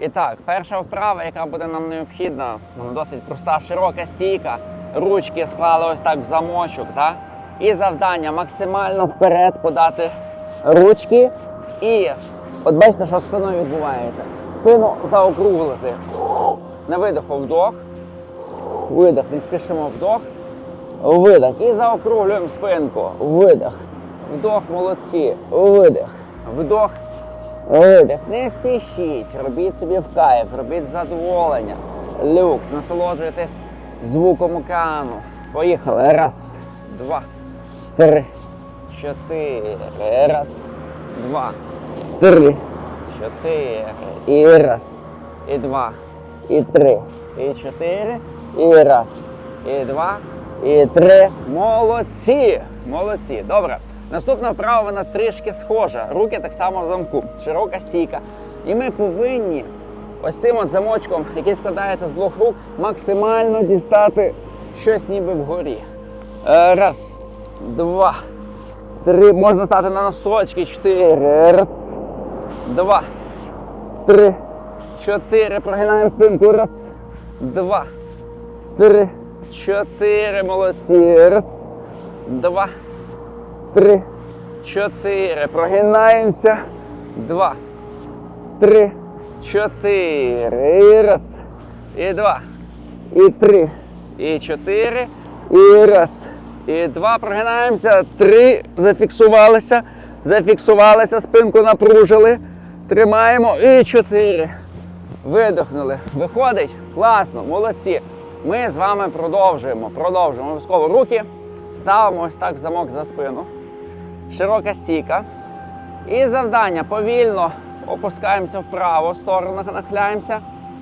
І так, перша вправа, яка буде нам необхідна, вона досить проста, широка стійка. Ручки склали ось так в замочок. Так? І завдання максимально вперед подати ручки. І от бачите, що спиною відбувається. Спину заокруглити. На видоху вдох. Видох, не спішимо вдох. Видох. І заокруглюємо спинку. Видох. Вдох, молодці. Видих. Вдох. Видих. Не спішіть. Робіть собі в кайф, робіть задоволення. Люкс. Насолоджуйтесь звуком океану. Поїхали. Раз, два, три, чотири. Раз, два, три, чотири. І раз, і два, і три, і чотири, і раз, і два, і три. Молодці! Молодці. Добре. Наступна вправа вона трішки схожа. Руки так само в замку. Широка стійка. І ми повинні ось тим от замочком, який складається з двох рук, максимально дістати щось ніби вгорі. Е, Раз, два, три. Можна стати на носочки. Чотири. Раз, два, три, чотири. Прогинаємо спинку. Раз, два, три, чотири. Молодці. Раз, два, три, чотири. Прогинаємося. Два, три, чотири. І раз, і два, і три, і чотири, і раз, і два. Прогинаємося. Три. Зафіксувалися. Зафіксувалися, спинку напружили. Тримаємо. І чотири. Видохнули. Виходить? Класно, молодці. Ми з вами продовжуємо. Продовжуємо. Обов'язково руки ставимо ось так замок за спину. Широка стійка. І завдання повільно опускаємося в праву сторону, нахиляємося,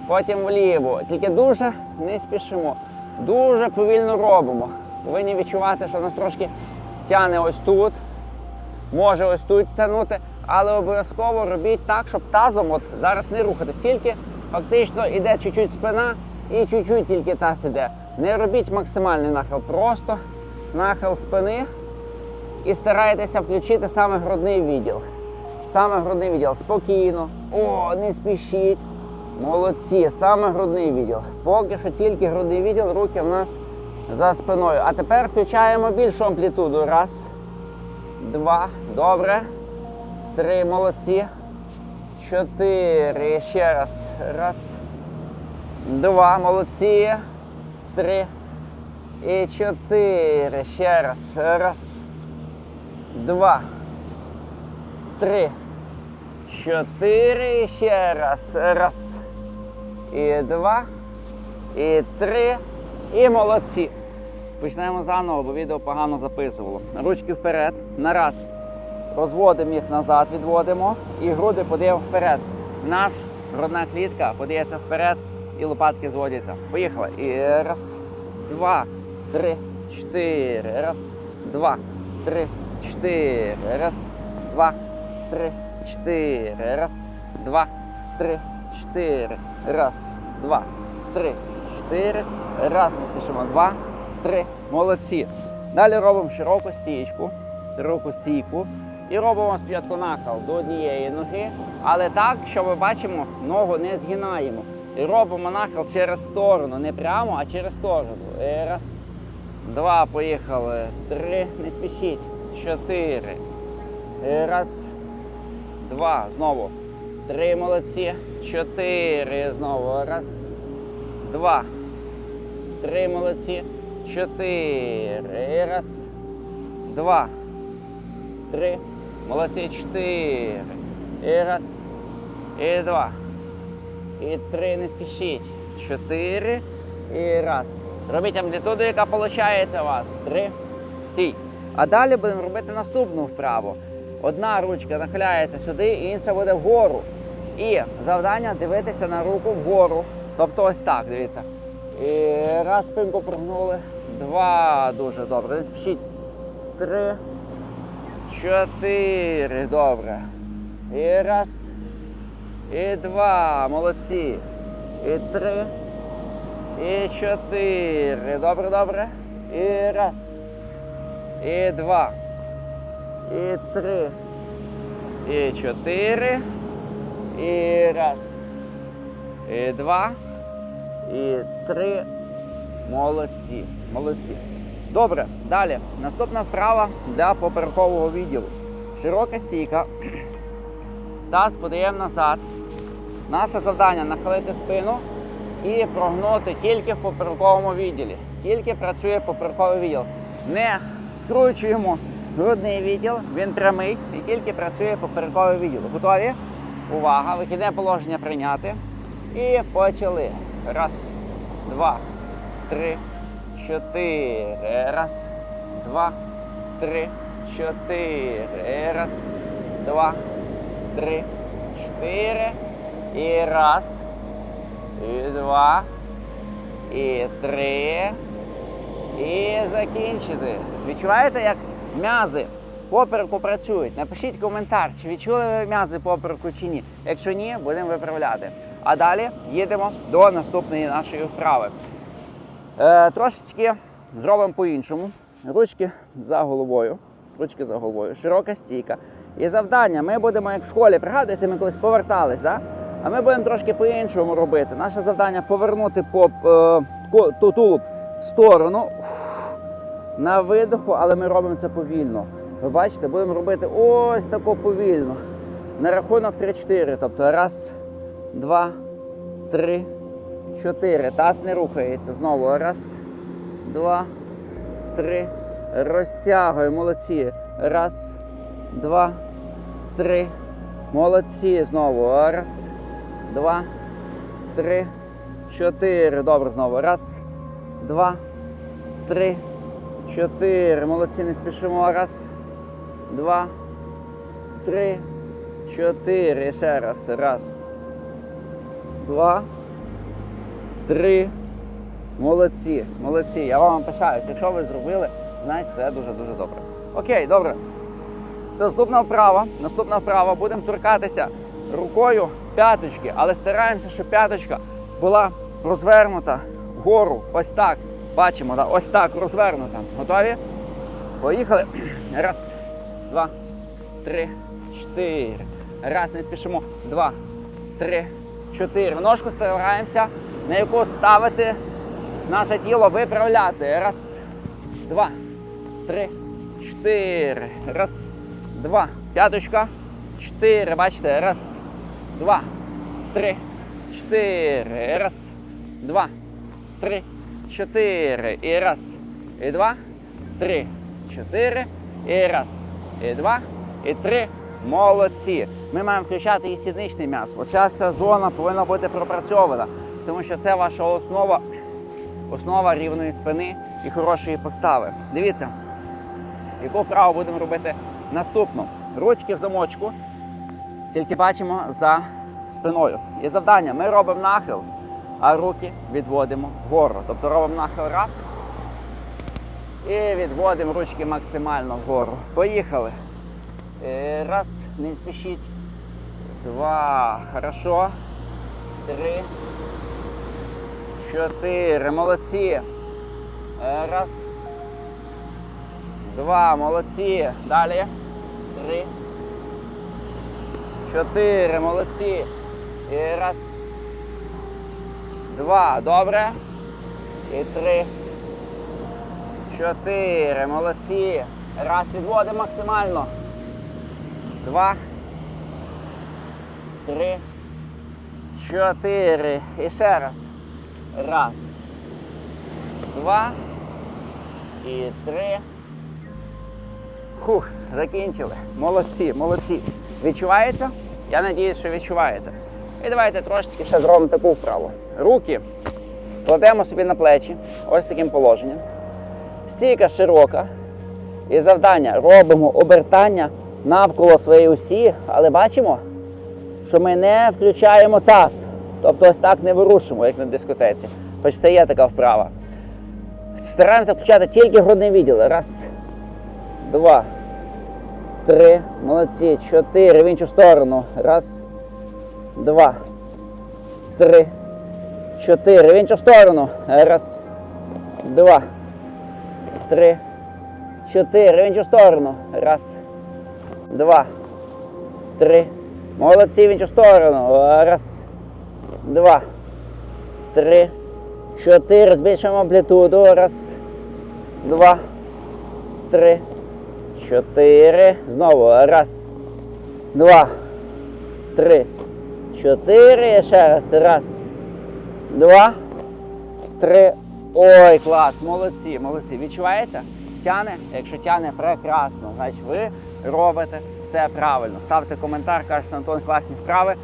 потім вліву. Тільки дуже не спішимо. Дуже повільно робимо. Повинні відчувати, що нас трошки тягне ось тут, може ось тут тягнути, але обов'язково робіть так, щоб тазом от зараз не рухатись. Тільки фактично йде чуть-чуть спина і чуть-чуть тільки таз іде. Не робіть максимальний нахил, просто нахил спини і старайтеся включити саме грудний відділ. Саме грудний відділ. Спокійно. О, не спішіть. Молодці, саме грудний відділ. Поки що тільки грудний відділ, руки в нас за спиною. А тепер включаємо більшу амплітуду. Раз, два, добре. Три, молодці. Чотири. Ще раз. Раз. Два, молодці. Три. І чотири. Ще раз. Раз. Два. Три. Чотири. Ще раз. Раз. І два. І три. І молодці. Почнемо заново, бо відео погано записувало. Ручки вперед. На раз. Розводимо їх назад, відводимо. І груди подаємо вперед. У нас грудна клітка подається вперед і лопатки зводяться. Поїхали. І раз, два, три, чотири. Раз, два, три, чотири. Раз, два, три, чотири. Раз, два, три, чотири. Раз, два, три, чотири. Раз, не спішимо. Два, три. Молодці. Далі робимо широку стійку, широку стійку. І робимо спочатку нахил до однієї ноги, але так, що ми бачимо, ногу не згинаємо. І робимо нахил через сторону, не прямо, а через сторону. І раз, два, поїхали. Три, не спішіть. Чотири. І раз, два. Знову. Три молодці. Чотири. Знову. Раз, два. Три молодці. Чотири. Раз, два. Три. Молодці. Чотири. І раз. І два. І три. Не спішіть. Чотири. І раз. Робіть амплітуду, яка виходить у вас. Три. Стій. А далі будемо робити наступну вправу. Одна ручка нахиляється сюди, інша буде вгору. І завдання дивитися на руку вгору. Тобто ось так, дивіться. І раз спинку прогнули. Два. Дуже добре. Не спішіть. Три. Чотири. Добре. І раз. І два. Молодці. І три. І чотири. Добре, добре. І раз. І два. І три. І чотири. І раз. І два. І три. Молодці. Молодці. Добре, далі. Наступна вправа для поперекового відділу. Широка стійка. Таз подаємо назад. Наше завдання нахилити спину і прогнути тільки в поперековому відділі. Тільки працює поперековий відділ. Не скручуємо грудний відділ, він прямий і тільки працює поперековий відділ. Готові? Увага! Вихідне положення прийняти. І почали. Раз, два, три, чотири. Раз, два, три, чотири. Раз, два, три, чотири. І раз. І два. І три. І закінчити. Відчуваєте, як м'язи попереку працюють? Напишіть коментар, чи відчули ви м'язи попереку чи ні. Якщо ні, будемо виправляти. А далі їдемо до наступної нашої вправи. Е, трошечки зробимо по-іншому. Ручки за головою. Ручки за головою, широка стійка. І завдання ми будемо, як в школі, пригадуєте, ми колись повертались, да? а ми будемо трошки по-іншому робити. Наше завдання повернути поп, е, тулуб сторону на видоху, але ми робимо це повільно. Ви бачите, будемо робити ось тако повільно. На рахунок 3-4. Тобто раз, два, три, чотири. Таз не рухається. Знову раз, два, три. Розтягуємо. Молодці. Раз, два, три. Молодці. Знову. Раз, два, три, чотири. Добре, знову. Раз, два, три, чотири. Молодці, не спішимо. Раз, два, три, чотири. І Ще раз. Раз, два, три. Молодці, молодці. Я вам пишаюсь. Якщо ви зробили, значить це дуже-дуже добре. Окей, добре. Наступна вправа. Наступна вправа. Будемо торкатися рукою п'яточки, але стараємося, щоб п'яточка була розвернута вгору. Ось так. Бачимо, да? ось так розвернута. Готові? Поїхали. Раз, два, три, чотири. Раз, не спішимо. Два, три, чотири. Ножку стараємося, на яку ставити наше тіло виправляти. Раз, два, три, чотири. Раз, два. П'яточка. Чотири. Бачите? Раз, два, три, чотири. Раз, два, три, чотири. І раз, і два, три, чотири. І раз, і два, і три. Молодці. Ми маємо включати і сідничний м'яз. Оця вся зона повинна бути пропрацьована, тому що це ваша основа, основа рівної спини і хорошої постави. Дивіться, яку вправу будемо робити наступну. Ручки в замочку, тільки бачимо за спиною. І завдання: ми робимо нахил, а руки відводимо вгору. Тобто робимо нахил раз. І відводимо ручки максимально вгору. Поїхали. Е, Раз, не спішіть. Два. Хорошо. Три. Чотири. Молодці. Е, Раз. Два. Молодці. Далі. Три. Чотири. Молодці. І раз. Два. Добре. І три. Чотири. Молодці. Раз. Відводимо максимально. Два. Три. Чотири. І ще раз. Раз. Два. І три. Хух, закінчили. Молодці, молодці. Відчувається? Я надіюсь, що відчувається. І давайте трошечки ще зробимо таку вправу. Руки кладемо собі на плечі, ось таким положенням. Стійка широка. І завдання робимо обертання навколо своєї осі, але бачимо, що ми не включаємо таз. Тобто ось так не вирушимо, як на дискотеці. Хоч це є така вправа. Стараємося включати тільки грудний відділ. Раз, два, три, молодці, чотири. В іншу сторону. Раз, два, три, чотири. В іншу сторону. Раз, два, три, чотири. В іншу сторону. Раз, два, три. Молодці в іншу сторону. Раз, два, три, чотири. Збільшуємо амплітуду. Раз, два, три, чотири. Знову. Раз, два, три, чотири. Ще раз. Раз, два, три. Ой, клас, молодці, молодці. Відчувається? Тяне? Якщо тяне, прекрасно. Значить, ви робите все правильно. Ставте коментар, кажете, Антон, класні вправи.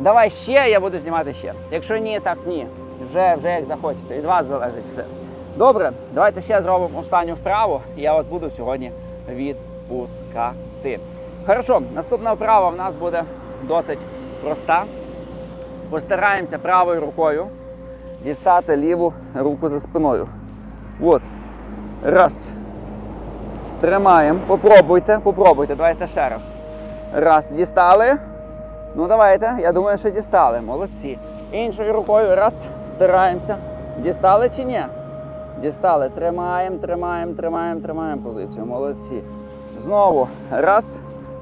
Давай ще, я буду знімати ще. Якщо ні, так ні. Вже, вже як захочете. Від вас залежить все. Добре, давайте ще зробимо останню вправу, і я вас буду сьогодні відпускати. Хорошо, наступна вправа в нас буде досить проста. Постараємося правою рукою дістати ліву руку за спиною. От. Раз. Тримаємо. Попробуйте, попробуйте. Давайте ще раз. Раз. Дістали. Ну давайте. Я думаю, що дістали. Молодці. Іншою рукою раз. Стараємося. Дістали чи ні? Дістали. Тримаємо, тримаємо, тримаємо, тримаємо позицію. Молодці. Знову. Раз.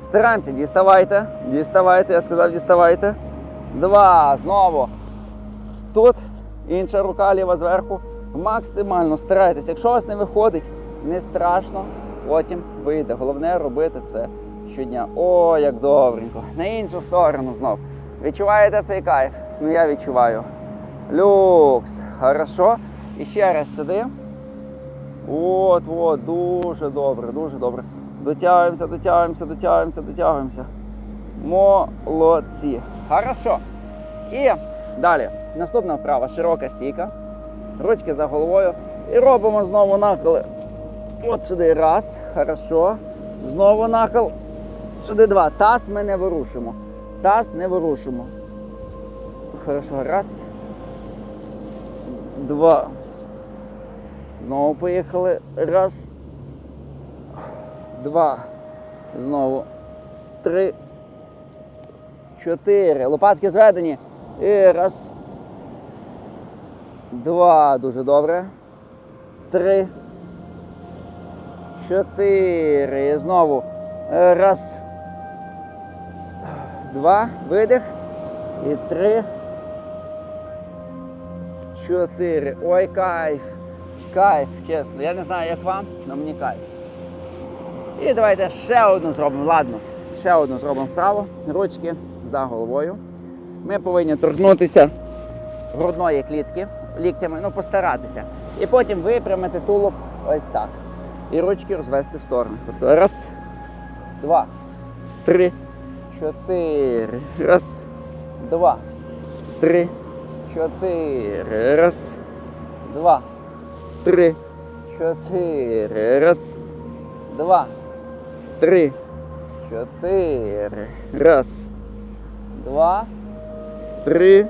Стараємося. Діставайте. Діставайте. Я сказав, діставайте. Два. Знову. Тут інша рука ліва зверху. Максимально старайтесь. Якщо у вас не виходить, не страшно, потім вийде. Головне робити це щодня. О, як добренько. На іншу сторону знов. Відчуваєте цей кайф? Ну я відчуваю. Люкс. Хорошо. І ще раз сюди. От, от, дуже добре, дуже добре. Дотягуємося, дотягуємося, дотягуємося, дотягуємося. Молодці. Хорошо. І далі. Наступна вправа широка стійка. Ручки за головою. І робимо знову нахили. От сюди раз. Хорошо. Знову нахил. Сюди два. Таз ми не вирушимо. Таз не вирушимо. Хорошо. Раз. Два. Знову поїхали. Раз. Два. Знову. Три. Чотири. Лопатки зведені. І раз. Два. Дуже добре. Три. Чотири. І знову. Е, Раз. Два. Видих. І три. Чотири. Ой, кайф. Кайф, чесно. Я не знаю, як вам, але мені кайф. І давайте ще одну зробимо. Ладно, ще одну зробимо вправо. Ручки за головою. Ми повинні торкнутися грудної клітки ліктями, ну постаратися. І потім випрямити тулуб ось так. І ручки розвести в сторону. Тобто раз, два, три, чотири. Раз, два, три, чотири. Раз, два, три, чотири. Раз, два, три, чотири. Раз, два, три.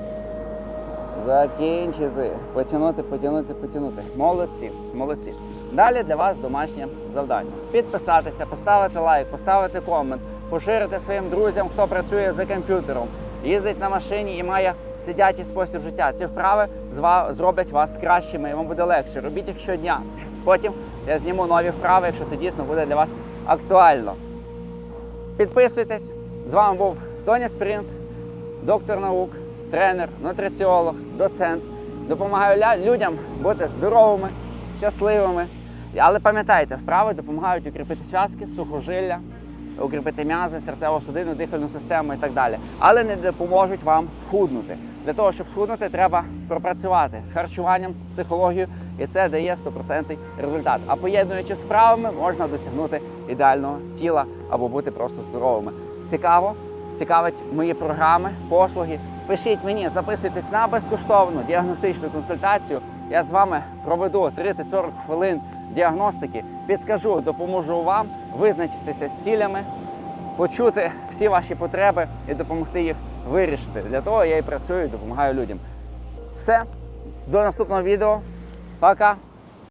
Закінчити. Потягнути, потягнути, потягнути. Молодці, молодці. Далі для вас домашнє завдання. Підписатися, поставити лайк, поставити комент, поширити своїм друзям, хто працює за комп'ютером, їздить на машині і має сидячий спосіб життя. Ці вправи зроблять вас кращими і вам буде легше. Робіть їх щодня. Потім я зніму нові вправи, якщо це дійсно буде для вас актуально. Підписуйтесь. З вами був Тоня Спринт, доктор наук, тренер, нутриціолог, доцент. Допомагаю людям бути здоровими, щасливими. Але пам'ятайте, вправи допомагають укріпити зв'язки, сухожилля, укріпити м'язи, серцево-судинну, дихальну систему і так далі. Але не допоможуть вам схуднути. Для того, щоб схуднути, треба пропрацювати з харчуванням, з психологією, і це дає 100% результат. А поєднуючи з вправами, можна досягнути ідеального тіла або бути просто здоровими. Цікаво? Цікавить мої програми, послуги. Пишіть мені, записуйтесь на безкоштовну діагностичну консультацію. Я з вами проведу 30-40 хвилин діагностики, підскажу, допоможу вам визначитися з цілями, почути всі ваші потреби і допомогти їх вирішити. Для того я і працюю і допомагаю людям. Все, до наступного відео. Пока!